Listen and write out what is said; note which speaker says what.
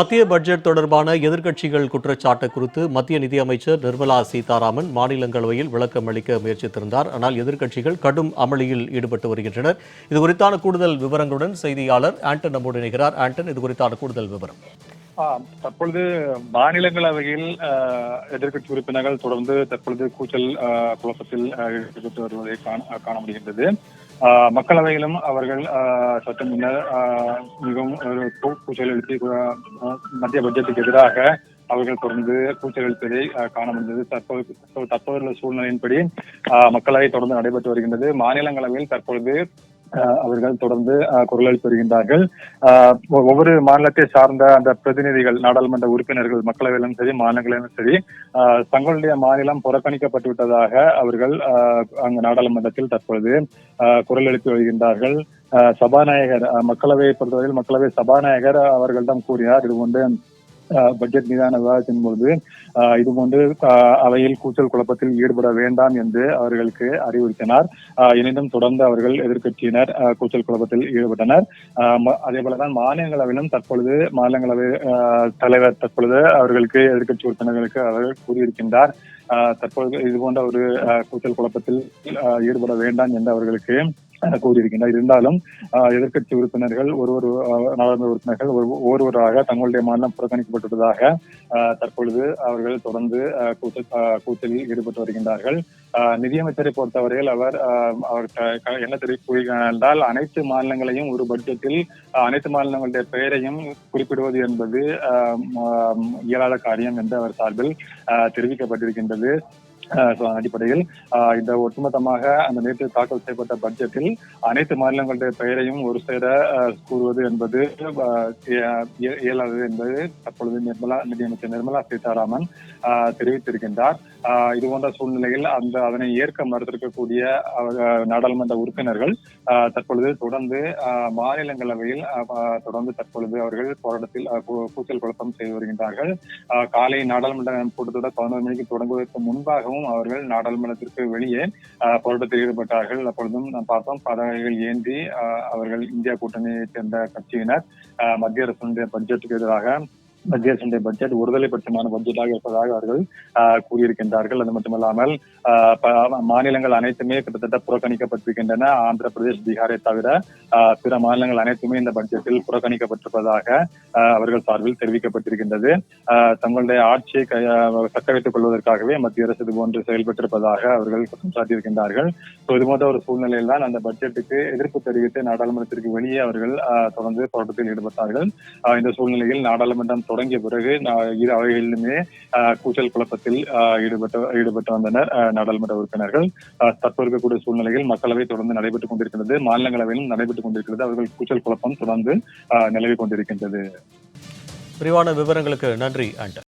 Speaker 1: மத்திய பட்ஜெட் தொடர்பான எதிர்க்கட்சிகள் குற்றச்சாட்டு குறித்து மத்திய நிதியமைச்சர் நிர்மலா சீதாராமன் மாநிலங்களவையில் விளக்கம் அளிக்க முயற்சித்திருந்தார். ஆனால் எதிர்க்கட்சிகள் கடும் அமளியில் ஈடுபட்டு வருகின்றனர். இது குறித்தான கூடுதல் விவரங்களுடன் செய்தியாளர் ஆண்டன் நம்மோடு இணைகிறார். ஆண்டன் இது குறித்தான கூடுதல் விவரம்.
Speaker 2: தற்பொழுது மாநிலங்களவையில் எதிர்கட்சி உறுப்பினர்கள் தொடர்ந்து தற்பொழுது கூச்சல் குழப்பத்தில் ஈடுபட்டு வருவதை காண காண முடிகின்றது. மக்களவையிலும் அவர்கள் சற்று முன்னர் மிகவும் ஒரு கூச்சல் எழுப்பி மத்திய பட்ஜெட்டுக்கு எதிராக அவர்கள் தொடர்ந்து கூச்சல் எழுப்பதை காண முடிந்தது. தற்போது தற்போதுள்ள சூழ்நிலையின்படி மக்களவை தொடர்ந்து நடைபெற்று வருகின்றது. மாநிலங்களவையில் தற்பொழுது அவர்கள் தொடர்ந்து ஆ, குரல் வருகின்றார்கள். ஆஹ் ஒவ்வொரு மாநிலத்தை சார்ந்த அந்த பிரதிநிதிகள் நாடாளுமன்ற உறுப்பினர்கள் மக்களவையிலும் சரி மாநிலங்களிலும் சரி ஆஹ் தங்களுடைய மாநிலம் புறக்கணிக்கப்பட்டு விட்டதாக அவர்கள் ஆஹ் அங்கு நாடாளுமன்றத்தில் தற்பொழுது ஆஹ் குரல் எழுப்பி வருகின்றார்கள் சபாநாயகர் ஆஹ் மக்களவையை பொறுத்தவரையில் மக்களவை சபாநாயகர் அவர்களிடம் கூறினார். இது ஒன்று பட்ஜெட் மீதான விவாதத்தின் பொழுது இது போன்று ஆஹ் அவையில் கூச்சல் குழப்பத்தில் ஈடுபட வேண்டாம் என்று அவர்களுக்கு அறிவுறுத்தினார். எனினும் தொடர்ந்து அவர்கள் எதிர்க்கட்சியினர் கூச்சல் குழப்பத்தில் ஈடுபட்டனர். ஆஹ் அதே போலதான் மாநிலங்களவையிலும் தற்பொழுது மாநிலங்களவை ஆஹ் தலைவர் தற்பொழுது அவர்களுக்கு எதிர்க்கட்சி உறுப்பினர்களுக்கு அவர்கள் கூறியிருக்கின்றார். ஆஹ் தற்பொழுது இது போன்ற ஒரு ஆஹ் கூச்சல் குழப்பத்தில் ஈடுபட வேண்டாம் என்று அவர்களுக்கு கூறியிருக்கின்றார் இருந்தாலும் ஆஹ் எதிர்க்கட்சி உறுப்பினர்கள் ஒரு ஒரு நாடாளுமன்ற உறுப்பினர்கள் ஒரு ஒருவராக தங்களுடைய மாநிலம் புறக்கணிக்கப்பட்டுள்ளதாக தற்பொழுது அவர்கள் தொடர்ந்து கூச்சல் கூச்சலில் ஈடுபட்டு வருகின்றார்கள். நிதியமைச்சரை பொறுத்தவரையில் அவர் அவர் க- என்ன தெரிவிக்கிறார் என்றால் அனைத்து மாநிலங்களையும் ஒரு பட்ஜெட்டில் அனைத்து மாநிலங்களுடைய பெயரையும் குறிப்பிடுவது என்பது ஆஹ் இயலாத காரியம் என்று அவர் சார்பில் தெரிவிக்கப்பட்டிருக்கின்றது. அடிப்படையில் இந்த ஒட்டுமொத்தமாக அந்த நேற்று தாக்கல் செய்யப்பட்ட பட்ஜெட்டில் அனைத்து மாநிலங்களுடைய பெயரையும் ஒரு சேர கூறுவது என்பது இயலாதது என்பது தற்பொழுது நிர்மலா நிதியமைச்சர் நிர்மலா சீதாராமன் தெரிவித்திருக்கின்றார். இது போன்ற சூழ்நிலையில் அந்த அதனை ஏற்க மறுத்திருக்கக்கூடிய நாடாளுமன்ற உறுப்பினர்கள் ஆஹ் தற்பொழுது தொடர்ந்து ஆஹ் மாநிலங்களவையில் தொடர்ந்து தற்பொழுது அவர்கள் போராட்டத்தில் கூச்சல் குழப்பம் செய்து வருகின்றார்கள். காலை நாடாளுமன்ற கூட்டத்தோட பதினோரு மணிக்கு தொடங்குவதற்கு முன்பாகவும் அவர்கள் நாடாளுமன்றத்திற்கு வெளியே போராட்டத்தில் ஈடுபட்டார்கள். அப்பொழுதும் நாம் பார்த்தோம் பதவிகள் ஏந்தி அவர்கள் இந்தியா கூட்டணியைச் சேர்ந்த கட்சியினர் மத்திய அரசு பட்ஜெட்டுக்கு எதிராக மத்திய அரசுடைய பட்ஜெட் ஒருதலை பட்சமான பட்ஜெட்டாக இருப்பதாக அவர்கள் கூறியிருக்கின்றார்கள். அது மட்டுமல்லாமல் மாநிலங்கள் அனைத்துமே கிட்டத்தட்ட புறக்கணிக்கப்பட்டிருக்கின்றன. ஆந்திர பிரதேஷ் பீகாரை தவிர பிற மாநிலங்கள் அனைத்துமே இந்த பட்ஜெட்டில் புறக்கணிக்கப்பட்டிருப்பதாக அவர்கள் சார்பில் தெரிவிக்கப்பட்டிருக்கின்றது. ஆஹ் தங்களுடைய ஆட்சியை தக்க வைத்துக் கொள்வதற்காகவே மத்திய அரசு இது போன்று செயல்பட்டிருப்பதாக அவர்கள் குற்றம் சாட்டியிருக்கின்றார்கள். இது போன்ற ஒரு சூழ்நிலையில் தான் அந்த பட்ஜெட்டுக்கு எதிர்ப்பு தெரிவித்து நாடாளுமன்றத்திற்கு வெளியே அவர்கள் தொடர்ந்து போராட்டத்தில் ஈடுபட்டார்கள். இந்த சூழ்நிலையில் நாடாளுமன்றம் தொடங்கிய பிறகு இரு அவைகளிலுமே ஆஹ் கூச்சல் குழப்பத்தில் ஈடுபட்டு ஈடுபட்டு வந்தனர் நாடாளுமன்ற உறுப்பினர்கள். தற்போது இருக்கக்கூடிய சூழ்நிலையில் மக்களவை தொடர்ந்து நடைபெற்றுக் கொண்டிருக்கிறது மாநிலங்களவையிலும் நடைபெற்றுக் கொண்டிருக்கிறது அவர்கள் கூச்சல் குழப்பம் தொடர்ந்து ஆஹ் நிலவிக் கொண்டிருக்கின்றது.
Speaker 1: விரிவான விவரங்களுக்கு நன்றி ஆண்டன்